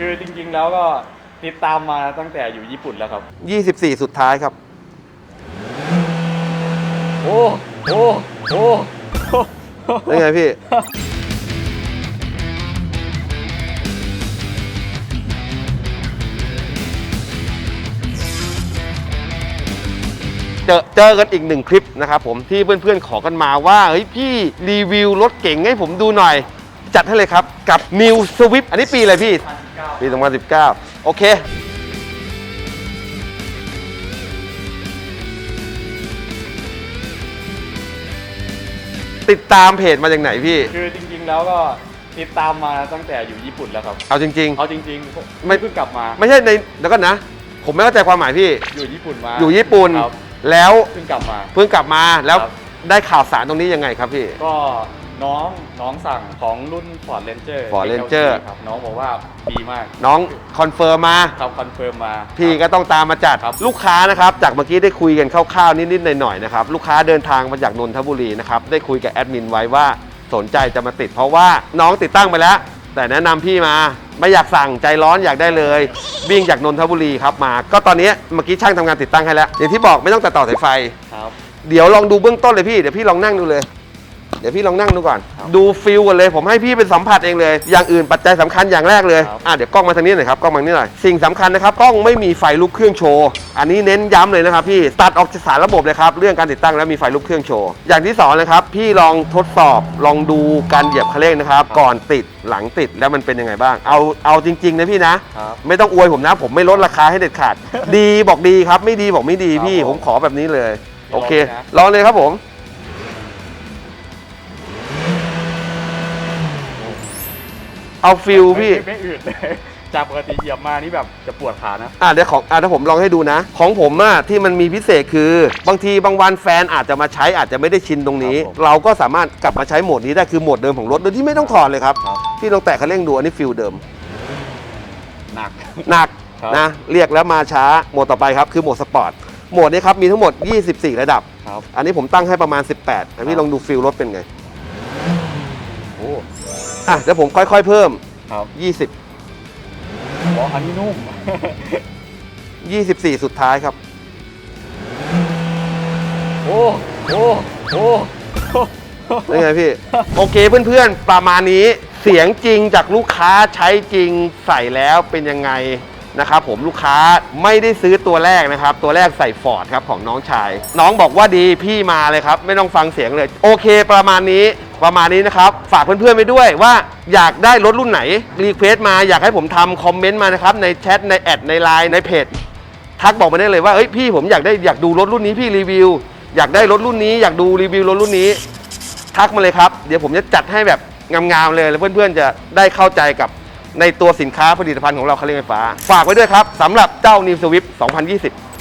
คือจริงๆแล้วก็ติดตามมาตั้งแต่อยู่ญี่ปุ่นแล้วครับ 24 สุดท้ายครับ โอ้โอ้โอ้เป็นไงพี่ เจอเจอกันอีกหนึ่งคลิปนะครับผมที่เพื่อนๆขอกันมาว่า เฮ้ยพี่รีวิวรถเก่งให้ผมดูหน่อย จัดให้เลยครับกับ New Swift อันนี้ปีอะไรพี่ ปี 2019 โอเค ติดตามเพจมาจากไหนพี่ คือจริงๆแล้วก็ติดตามมาตั้งแต่อยู่ญี่ปุ่นแล้วครับ เอาจริง เอาจริงๆไม่ ไม่เพิ่งกลับมา ๆ ไม่ใช่ในเดี๋ยวก่อนนะ ผมไม่เข้าใจความหมายพี่ อยู่ญี่ปุ่นมาอยู่ญี่ปุ่น ครับแล้วเพิ่งกลับมา เพิ่งกลับมาแล้วครับ ได้ข่าวสารตรงนี้ยังไงครับพี่ ก็ น้องน้องสั่งของรุ่น Ford Ranger Ford Ranger ครับน้องบอกว่าดีมากน้องคอนเฟิร์มมา ครับคอนเฟิร์มมา พี่ก็ต้องตามมาจัด ครับลูกค้านะครับ จากเมื่อกี้ได้คุยกันคร่าวๆ นิดๆหน่อยๆนะครับ ลูกค้าเดินทางมาจากนนทบุรีนะครับ ได้คุยกับแอดมินไว้ว่าสนใจจะมาติด เพราะว่าน้องติดตั้งไปแล้ว แต่แนะนำพี่มา ไม่อยากสั่งใจร้อนอยากได้เลย วิ่งจากนนทบุรีครับมา ก็ตอนนี้เมื่อกี้ช่างทำงานติดตั้งให้แล้ว อย่างที่บอกไม่ต้องตัดต่อสายไฟ ครับ เดี๋ยวลองดูเบื้องต้นเลยพี่ เดี๋ยวพี่ลองนั่งดูเลยเดี๋ยวพี่ลองนั่งดูก่อนครับดูฟิลกันเลยผมให้พี่เป็นสัมผัสเองเลย อย่างอื่นปัจจัยสำคัญอย่างแรกเลยครับอะเดี๋ยวกล้องมาทางนี้หน่อยครับกล้องมาทางนี้หน่อยสิ่งสำคัญนะครับกล้องไม่มีไฟลุกเครื่องโชว์ อันนี้เน้นย้ำเลยนะครับพี่ตัดออกจากสารระบบเลยครับเรื่องการติดตั้งแล้วมีไฟลุกเครื่องโชว์อย่างที่สองเลยครับพี่ลองทดสอบลองดูการเหยียบคันเร่งนะครับ ก่อนติดหลังติดแล้วมันเป็นยังไงบ้าง เอาเอาจริง ๆ นะพี่นะครับไม่ต้องอวยผมนะ ผมไม่ลดราคาให้เด็ดขาด ดีบอกดีครับ ไม่ดีบอกไม่ดีพี่ครับผผมมขอแบบนี้เลย โอเค ลองเลยนะลองเลยครับผม เอาฟิลพี่ ไม่ไม่อืดเลย จากปกติเหยียบมานี่แบบจะปวดขานะ อะเดี๋ยวของอะถ้าผมลองให้ดูนะ ของผมอะที่มันมีพิเศษคือบางทีบางวันแฟนอาจจะมาใช้อาจจะไม่ได้ชินตรงนี้ ครับผมเราก็สามารถกลับมาใช้โหมดนี้ได้คือโหมดเดิมของรถโดยที่ไม่ต้องถอดเลยครับครับ พี่ลองแตะคันเร่งดูอันนี้ฟิลเดิมหนัก หนักครับ นะเรียกแล้วมาช้าโหมดต่อไปครับคือโหมดสปอร์ตโหมดนี้ครับมีทั้งหมด 24 ระดับ ครับ อันนี้ผมตั้งให้ประมาณ 18แต่พี่ลองดูฟิลรถเป็นไงโอ้ อะเดี๋ยวผมค่อยๆเพิ่ม ครับ20 อ๋ออันนี้นุ่ม 24 สุดท้ายครับ โอ้โอ้โอ้เป็นไงพี่ โอเคเพื่อนๆ ประมาณนี้เสียงจริงจากลูกค้าใช้จริงใส่แล้วเป็นยังไงนะครับผมลูกค้าไม่ได้ซื้อตัวแรกนะครับ ตัวแรกใส่ฟอร์ดครับของน้องชาย น้องบอกว่าดีพี่มาเลยครับ ไม่ต้องฟังเสียงเลย โอเคประมาณนี้ประมาณนี้นะครับ ฝากเพื่อนๆไปด้วยว่าอยากได้รถรุ่นไหน รีเควสมาอยากให้ผมทำคอมเมนต์มานะครับ ในแชท ในแอดในไลน์ในเพจทักบอกมาได้เลยว่าเอ้ยพี่ผมอยากได้อยากดูรถรุ่นนี้พี่รีวิว อยากได้รถรุ่นนี้ อยากดูรีวิวรถรุ่นนี้ ทักมาเลยครับ เดี๋ยวผมจะจัดให้แบบงามๆเลยแล้วเพื่อนๆจะได้เข้าใจกับในตัวสินค้าผลิตภัณฑ์ของเราคันเร่งไฟฟ้า ฝากไว้ด้วยครับสำหรับเจ้า New Swift 2020